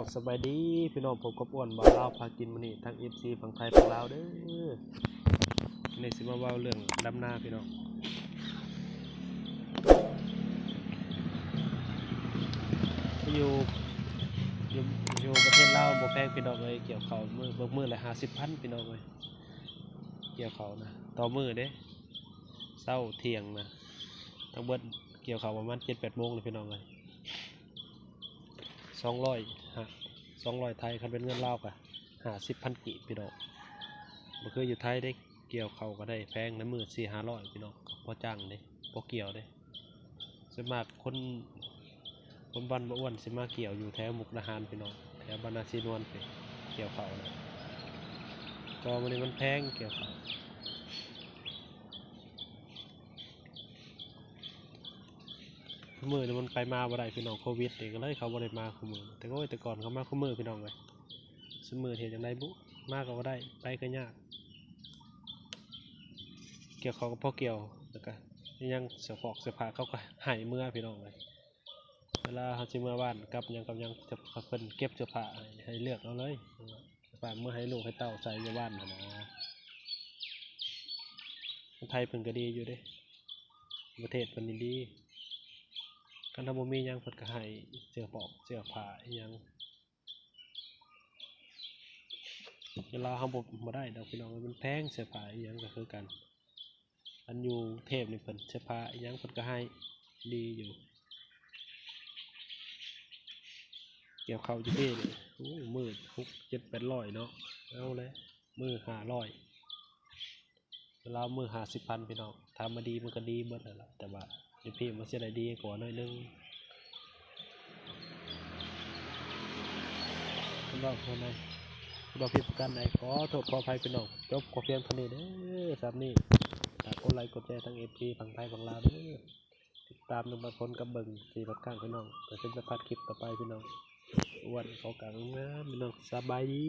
องสบายดีพี่น้องผมกบอ้วนบ่าวลาพากินมื้อนี้ทั้ง FC ฝั่งไทยฝั่งลาวเด้อนี่สิมาว้าเรื่องดำนาพี่น้องอยู่อยู่อยู่ประเทศลาวบ่แพงพี่น้องเอ้ยเกี่ยวเขามือเบิกมือละ50,000พี่น้องเอ้ยเกี่ยวเขานะต่อมือเด้เช้าเที่ยงนะทั้งเบิดเกี่ยวเขาประมาณ7-8โมงเลยพี่น้องเอ้ยสองร้อย สองร้อยไทยคันเป็นเงินเล่าวกะหาสิบพันกีบพี่น้องมันคืออยู่ไทยได้เกี่ยวเขาก็ได้แพงน้ำมือสี่ห้าร้อยพี่น้องก็พอจ้างเด้พอเกี่ยวเด้ส่วนมากคนคนบ้านบ่อ้วนสิมาเกี่ยวอยู่แถวมุกดาหารพี่น้องแถวบรรณาชีนวลไปเกี่ยวเขานะก็มันนี่มันแพงเกี่ยวเขา มือนี่มันไปมาบ่ได้พี่น้องโควิดนี่ก็เลยเขาบ่ได้มาคมือ แต่ก็แต่ก่อนเขามาคุมือพี่น้องเลยสมือเห็นจังไดบุมากก็บ่ได้ไปก็ยาก เกี่ยวเขาก็พอเกี่ยวแล้วก็ยังเสือฟอกเสือผ้าเขาก็หายเมื่อพี่น้องเลยเวลาเขาสิเมื่อบ้านกับยังกับยังจะเพิ่นเก็บเสื้อผ้าให้เลือกเอาเลยเสื้อผ้าเมื่อให้ลูกให้เต้าใส่อยู่บ้านนะนะไทยเพิ่นก็ดีอยู่เด้ ประเทศเพิ่นดี คันถ้าบ่มียังเพิ่นก็ให้เสื้อปอกเสื้อผ้าอีหยังเวลาเฮาบ่บ่ได้ดอกพี่น้องมันแพงเสื้อผ้าอีหยังก็คือกัน อันอยู่เทพนี่เพิ่นเสื้อผ้าอีหยังเพิ่นก็ให้ดีอยู่เกี่ยวเข้าอยู่เด้นี่โอ้มืด6 7 800เนาะเอาเลยมือ500 เรามือหาสิบพันพี่น้องทำมาดีมันก็ดีหมดแล้วแต่ว่าพี่พี่มันเสียดายดีกว่าน่อยนึงคุณบอกคนไหนคุณบอกพี่ประกันไหนขอโทษขออภัยพี่น้องจบขอเพียงเท่านี้เด้อสามนี้ฝากกดไลค์กดแชร์ทั้งเอฟซีฝั่งไทยฝั่งลาวเด้อติดตามนุ่มบางคนกับเบิ่งสี่บัดข้างพี่น้องแต่ฉันจะพัดคลิปต่อไปพี่น้องวันเขากลางนะพี่น้องสบายดี